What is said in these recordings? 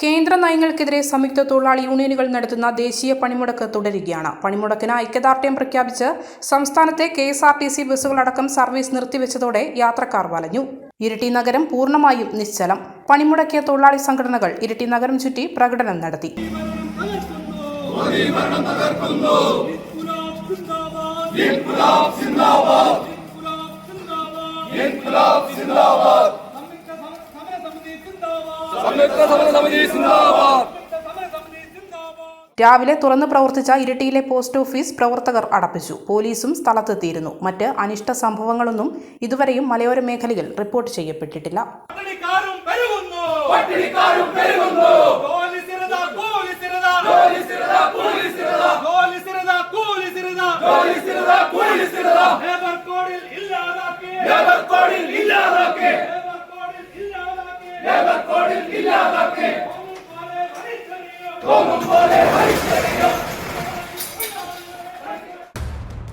കേന്ദ്ര നയങ്ങൾക്കെതിരെ സംയുക്ത തൊഴിലാളി യൂണിയനുകൾ നടത്തുന്ന ദേശീയ പണിമുടക്ക് തുടരുകയാണ് പണിമുടക്കിന് ഐക്യദാർഢ്യം പ്രഖ്യാപിച്ച് സംസ്ഥാനത്തെ K S R T C ബസ്സുകളടക്കം service നിർത്തിവെച്ചതോടെ യാത്രക്കാർ വലഞ്ഞു ഇരിട്ടി നഗരം പൂർണമായും നിശ്ചലം പണിമുടക്കിയ തൊഴിലാളി സംഘടനകൾ ഇരിട്ടി നഗരം ചുറ്റി പ്രകടനം നടത്തി സിന്ദാബാദ് സിന്ദാബാദ് രാവിലെ തുറന്നു പ്രവർത്തിച്ച ഇരിട്ടിയിലെ പോസ്റ്റ് ഓഫീസ് പ്രവർത്തകർ അടപ്പിച്ചു. പോലീസും സ്ഥലത്തെത്തിയിരുന്നു. മറ്റ് അനിഷ്ട സംഭവങ്ങളൊന്നും ഇതുവരെയും മലയോര മേഖലയിൽ റിപ്പോർട്ട് ചെയ്യപ്പെട്ടിട്ടില്ല. പട്ടിണിക്കാരും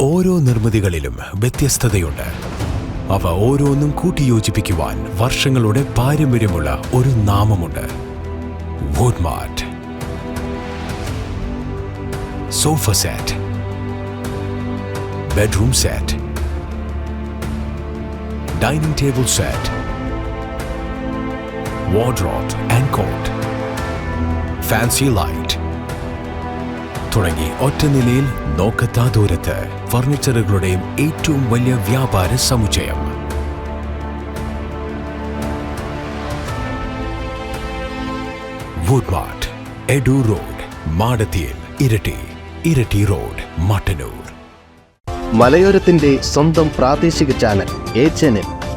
ഓരോ നിർമ്മിതികളിലും വ്യത്യസ്തതയുണ്ട്. അവ ഓരോന്നും കൂട്ടിയോജിപ്പിക്കുവാൻ വർഷങ്ങളുടെ പാരമ്പര്യമുള്ള ഒരു നാമമുണ്ട്. Woodmart sofa set bedroom set dining table set wardrobe and cot fancy light തുടങ്ങി ഒറ്റ നിലയിൽ നോക്കത്താ ദൂരത്ത് ഫർണിച്ചറുകളുടെയും ഏറ്റവും വലിയ വ്യാപാര സമുച്ചയം. വുഡ്മാർട്ട് എഡു റോഡ് മാടത്തിയിൽ ഇരട്ടി ഇരട്ടി റോഡ് മട്ടന്നൂർ മലയോരത്തിന്റെ സ്വന്തം പ്രാദേശിക ചാനൽ എ ചാനൽ